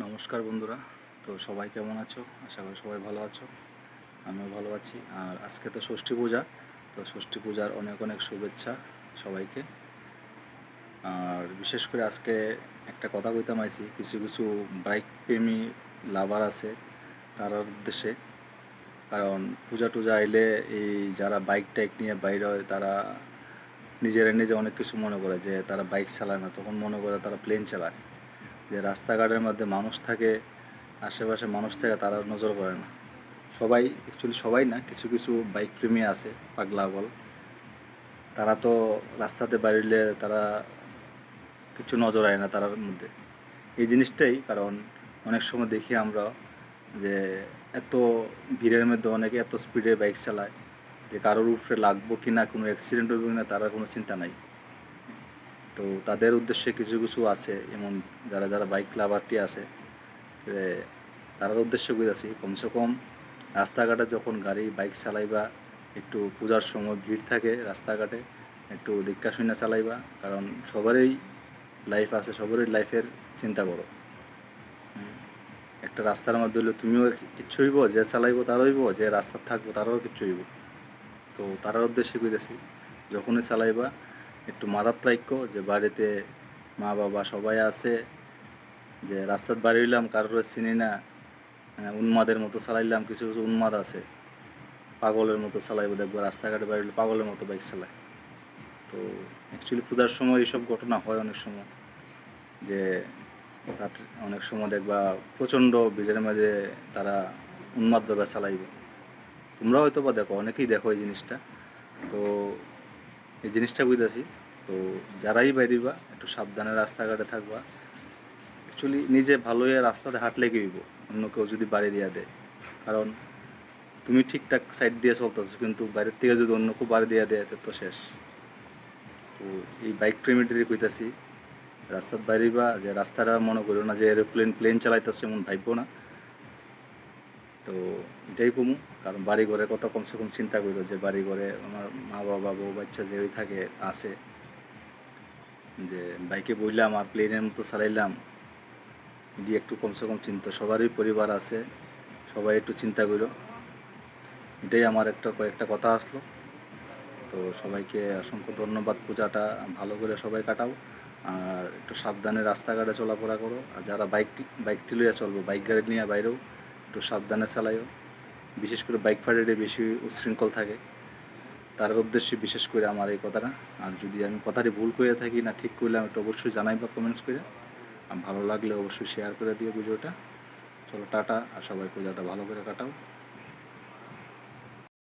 নমস্কার বন্ধুরা। তো সবাই কেমন আছো? আশা করি সবাই ভালো আছো। আমিও ভালো আছি। আর আজকে তো ষষ্ঠী পূজা, তো ষষ্ঠী পূজার অনেক অনেক শুভেচ্ছা সবাইকে। আর বিশেষ করে আজকে একটা কথা কইতাম আইছি, কিছু কিছু বাইক প্রেমী লাভার আছে তার উদ্দেশ্যে। কারণ পূজা টুজা আইলে এই যারা বাইক টাইক নিয়ে বাইরে হয়, তারা নিজেরা নিজে অনেক কিছু মনে করে যে তারা বাইক চালায় না। তখন মনে করে তারা প্লেন চালায়। যে রাস্তাঘাটের মধ্যে মানুষ থাকে, আশেপাশে মানুষ থাকে, তারা নজর করে না। সবাই অ্যাকচুয়ালি সবাই না, কিছু কিছু বাইক প্রেমী আছে, পাগলা বল। তারা তো রাস্তাতে বাড়িলে তারা কিছু নজর আয় না তার মধ্যে। এই জিনিসটাই কারণ অনেক সময় দেখি আমরা যে এত ভিড়ের মধ্যে অনেকে এত স্পিডে বাইক চালায় যে কারোর উপরে লাগবো কি না, কোনো অ্যাক্সিডেন্ট হবে কি না, তার কোনো চিন্তা নাই। তো তাদের উদ্দেশ্যে কিছু কিছু আছে এমন যারা যারা বাইক ক্লাবারটি আছে তারার উদ্দেশ্যে বুঝাচ্ছি কমসে কম রাস্তাঘাটে যখন গাড়ি বাইক চালাইবা, একটু পূজার সময় ভিড় থাকে রাস্তাঘাটে, একটু দীক্ষা শূন্য চালাইবা, কারণ সবারই লাইফ আছে, সবারই লাইফের চিন্তা করো একটা রাস্তার মধ্যে হলে তুমিও কিচ্ছু হইব, যে চালাইবো তার হইব, যে রাস্তার থাকব তারও কিচ্ছু হইব। তো তারার উদ্দেশ্যে কইতেছি যখনই চালাইবা একটু মাথার যে বাড়িতে মা বাবা সবাই আছে যে রাস্তার বাড়ি হইলাম কারোর চিনি না হ্যাঁ, উন্মাদের মতো চালাইলাম কিছু কিছু উন্মাদ আছে। পাগলের মতো চালাইবো দেখব রাস্তাঘাটে বাড়ি পাগলের মতো বাইক চালায়। তো অ্যাকচুয়ালি পূজার সময় এইসব ঘটনা হয় অনেক সময় যে রাত্রে অনেক সময় দেখবা প্রচণ্ড ভিড়ের মাঝে তারা উন্মাদ উন্মাদভাবে চালাইবে। তোমরা হয়তো বা দেখো অনেকেই দেখো এই জিনিসটা। তো এই জিনিসটা বুঝতেছি। তো যারাই বাইরিবা একটু সাবধানে রাস্তাঘাটে থাকবা। অ্যাকচুয়ালি নিজে ভালো হয়ে রাস্তাতে হাঁটলে হইব? অন্য কেউ যদি বাড়ি দিয়ে দেয়। কারণ তুমি ঠিকঠাক সাইড দিয়ে চলতেছো, কিন্তু বাইরের থেকে যদি অন্য কেউ বাড়ি দিয়ে দেয় তো শেষ। তো এই বাইক প্রেমিটির কইতাছি রাস্তার বাইরিবা, যে রাস্তাটা মনে করো না যে এরোপ্লেন প্লেন চালাইতেছে, এমন ভাববো না। তো এটাই কমু, কারণ বাড়ি ঘরে কত কমসে কম চিন্তা করো যে বাড়ি ঘরে আমার মা বাবা, বউ, বাচ্চা যে ওই থাকে, আছে। যে বাইকে বইলাম আর প্লেনের মতো চালাইলাম এটি একটু কমসে কম চিন্তা, সবারই পরিবার আছে, সবাই একটু চিন্তা করো এটাই আমার একটা কয়েকটা কথা আসলো। তো সবাইকে অসংখ্য ধন্যবাদ, পূজাটা ভালো করে সবাই কাটাও। আর একটু সাবধানে রাস্তাঘাটে চলাফেরা করো। আর যারা বাইক বাইকটি লইয়া চলবো, বাইক গাড়ি নিয়ে বাইরেও একটু সাবধানে চালাইও। বিশেষ করে বাইক ফাইডে বেশি উশৃঙ্খল থাকে। তার উদ্দেশ্যে বিশেষ করে আমার এই কথাটা। আর যদি আমি কথাটি ভুল করে থাকি না, ঠিক করলে আমি একটু অবশ্যই জানাই বা কমেন্টস করে। আর ভালো লাগলে অবশ্যই শেয়ার করে দিও ভিডিওটা। চলো টাটা, আর সবাই পূজাটা ভালো করে কাটাও।